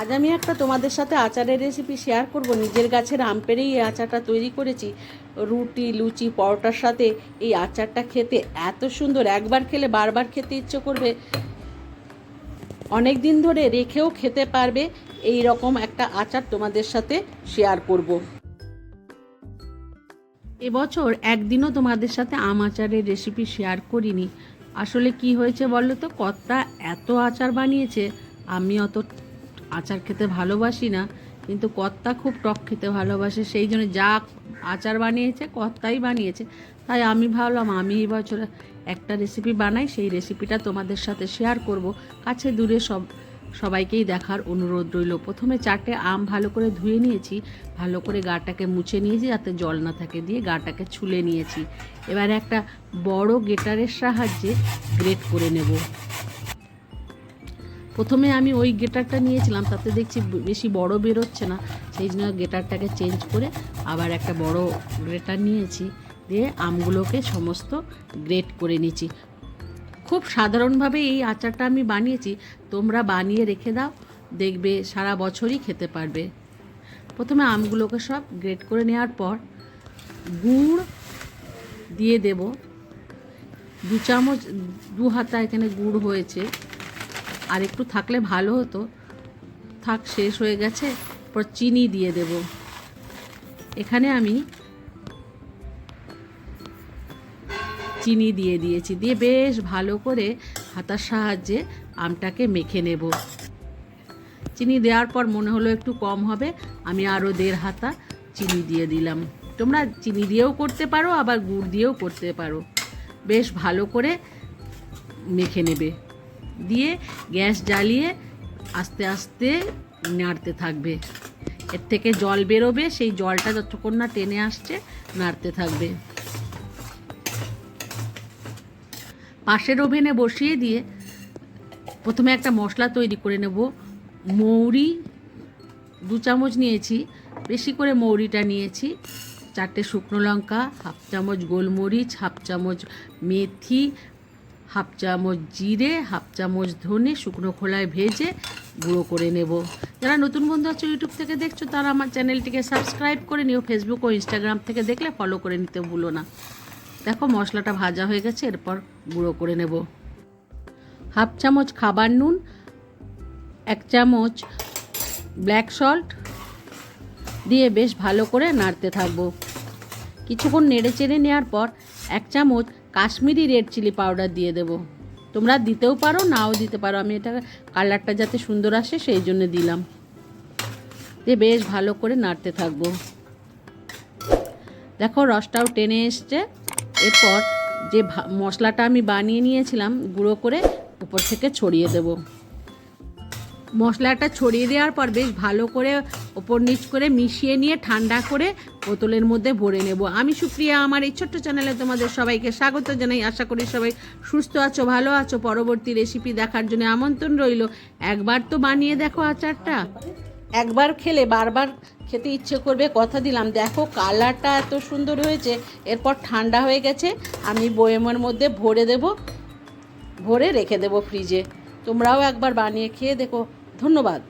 আজ আমি একটা তোমাদের সাথে আচারের রেসিপি শেয়ার করব। নিজের গাছের আম পেড়েই এই আচারটা তৈরি করেছি। রুটি, লুচি, পরোটার সাথে এই আচারটা খেতে এত সুন্দর। একবার খেলে বারবার খেতে ইচ্ছে করবে। অনেক দিন ধরে রেখেও খেতে পারবে। এই রকম একটা আচার তোমাদের সাথে শেয়ার করব। এবছর একদিনও তোমাদের সাথে আম আচারের রেসিপি শেয়ার করিনি। আসলে কি হয়েছে বলো তো কর্তা এত আচার বানিয়েছে, আমি অত আচার খেতে ভালোবাসি না, কিন্তু কর্তা খুব টক খেতে ভালোবাসে, সেই জন্য যা আচার বানিয়েছে, কর্তাই বানিয়েছে। তাই আমি ভাবলাম, আমি এই বছর একটা রেসিপি বানাই, সেই রেসিপিটা তোমাদের সাথে শেয়ার করব। কাছে দূরে সব, সবাইকেই দেখার অনুরোধ রইল। প্রথমে চারটে আম ভালো করে ধুয়ে নিয়েছি, ভালো করে গাটাকে মুছে নিয়েছি, যাতে জল না থাকে দিয়ে গাটাকে ছুলে নিয়েছি। এবারে একটা বড় গেটারের সাহায্যে গ্রেট করে নেব। প্রথমে আমি ওই গেটারটা নিয়েছিলাম, তাতে দেখছি বেশি বড় বেরোচ্ছে না, সেই জন্য গেটারটাকে চেঞ্জ করে আবার একটা বড় গ্রেটার নিয়েছি, দিয়ে আমগুলোকে সমস্ত গ্রেট করে নিয়েছি। খুব সাধারণভাবে এই আচারটা আমি বানিয়েছি, তোমরা বানিয়ে রেখে দাও, দেখবে সারা বছরই খেতে পারবে। প্রথমে আমগুলোকে সব গ্রেট করে নেওয়ার পর গুড় দিয়ে দেব। দু চামচ, দু হাতা এখানে গুড় হয়েছে। আর একটু থাকলে ভালো হতো। থাক, শেষ হয়ে গেছে পর চিনি দিয়ে দেব। এখানে আমি চিনি দিয়ে দিয়েছি। দিয়ে বেশ ভালো করে হাতার সাহায্যে আমটাকে মেখে নেব। চিনি দেওয়ার পর মনে হলো একটু কম হবে। আমি আরও দেড় হাতা চিনি দিয়ে দিলাম। তোমরা চিনি দিয়েও করতে পারো, আবার গুড় দিয়েও করতে পারো। বেশ ভালো করে মেখে নেবে। দিয়ে গ্যাস জ্বালিয়ে আস্তে আস্তে নাড়তে থাকবে। এর থেকে জল বেরোবে, সেই জলটা যতক্ষণ না টেনে আসছে, নাড়তে থাকবে। পাশের ওভেনে বসিয়ে দিয়ে প্রথমে একটা মশলা তৈরি করে নেব। মৌরি দু চামচ নিয়েছি, বেশি করে মৌরিটা নিয়েছি। চারটে শুকনো লঙ্কা, হাফ চামচ গোলমরিচ, হাফ চামচ মেথি হাফ চামচ জিরে হাফ চামচ ধনে শুকনো খোলায় ভেজে গুঁড়ো করে নেব। যারা নতুন বন্ধু আছে ইউটিউব থেকে দেখছ, তারা আমার চ্যানেলটিকে সাবস্ক্রাইব করে নিও। ফেসবুক ও ইনস্টাগ্রাম থেকে দেখলে ফলো করে নিতে ভুলো না। দেখো মশলাটা ভাজা হয়ে গেছে, এরপর গুঁড়ো করে নেব। হাফ চামচ খাবার নুন, এক চামচ ব্ল্যাক সল্ট দিয়ে বেশ ভালো করে নাড়তে থাকব। কিছুক্ষণ নেড়ে চেড়ে নেওয়ার পর এক চামচ কাশ্মীরি রেড চিলি পাউডার দিয়ে দেবো। তোমরা দিতেও পারো, নাও দিতে পারো। আমি এটা কালারটা যাতে সুন্দর আসে, সেই জন্য দিলাম। দিয়ে বেশ ভালো করে নাড়তে থাকব। দেখো, রসটাও টেনে এসছে। এরপর যে মশলাটা আমি বানিয়ে নিয়েছিলাম, গুঁড়ো করে উপর থেকে ছড়িয়ে দেব। মশলাটা ছড়িয়ে দেওয়ার পর বেশ ভালো করে ওপর নিচ করে মিশিয়ে নিয়ে ঠান্ডা করে বোতলের মধ্যে ভরে নেব। আমি সুপ্রিয়া, আমার এই ছোট্ট চ্যানেলে তোমাদের সবাইকে স্বাগত জানাই। আশা করি সবাই সুস্থ আছো, ভালো আছো। পরবর্তী রেসিপি দেখার জন্য আমন্ত্রণ রইল। একবার তো বানিয়ে দেখো আচারটা। একবার খেলে বারবার খেতে ইচ্ছে করবে, কথা দিলাম। দেখো কালারটা এত সুন্দর হয়েছে, এরপর ঠান্ডা হয়ে গেছে, আমি বয়েমের মধ্যে ভরে দেব, ভরে রেখে দেব ফ্রিজে তোমরাও একবার বানিয়ে খেয়ে দেখো। ধন্যবাদ।